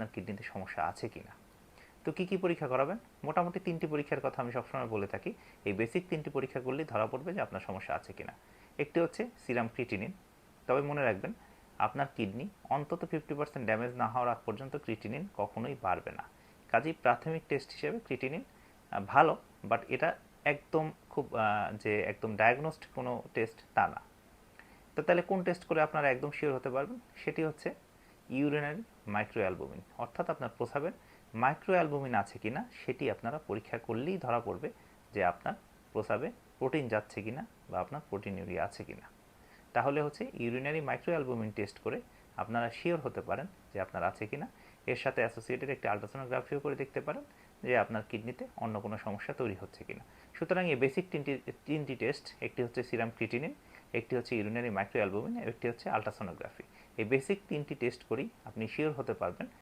আপনার কিডনিতে সমস্যা আছে কিনা? তো কি কি পরীক্ষা করাবেন? মোটামুটি তিনটি পরীক্ষার কথা আমি সবসময় বলে থাকি। এই বেসিক তিনটি পরীক্ষা করলেই ধরা পড়বে যে আপনার সমস্যা আছে কিনা। একটি হচ্ছে সিরাম ক্রিটিনিন তবে মনে রাখবেন, আপনার কিডনি অন্তত ফিফটি পার্সেন্ট ড্যামেজ না হওয়ার আগ পর্যন্ত ক্রিটিনিন কখনোই বাড়বে না। কাজেই প্রাথমিক টেস্ট হিসেবে ক্রিটিনিন ভালো বাট এটা একদম খুব যে একদম ডায়াগনোসড কোনো টেস্ট তা না। তো তাহলে কোন টেস্ট করে আপনারা একদম শিওর হতে পারবেন? সেটি হচ্ছে ইউরিনারি মাইক্রো অ্যালবুমিন অর্থাৎ আপনার প্রস্রাবের মাইক্রো অ্যালবুমিন আছে কিনা সেটি আপনারা পরীক্ষা করলেই ধরা পড়বে যে আপনার প্রস্রাবে প্রোটিন যাচ্ছে কিনা বা আপনার প্রোটিন ইউরিয়া আছে কিনা। তাহলে হচ্ছে ইউরিনারি মাইক্রো অ্যালবুমিন টেস্ট করে আপনারা শিওর হতে পারেন যে আপনার আছে কি না এর সাথে অ্যাসোসিয়েটেড একটি আলট্রাসোনোগ্রাফিও করে দেখতে পারেন যে আপনার কিডনিতে অন্য কোনো সমস্যা তৈরি হচ্ছে কি না সুতরাং এই বেসিক তিনটি তিনটি টেস্ট একটি হচ্ছে সিরাম ক্রিটিনিন একটি হচ্ছে ইউরিনারি মাইক্রো অ্যালবুমিন একটি হচ্ছে আলট্রাসোনোগ্রাফি এই বেসিক তিনটি টেস্ট করেই আপনি শিওর হতে পারবেন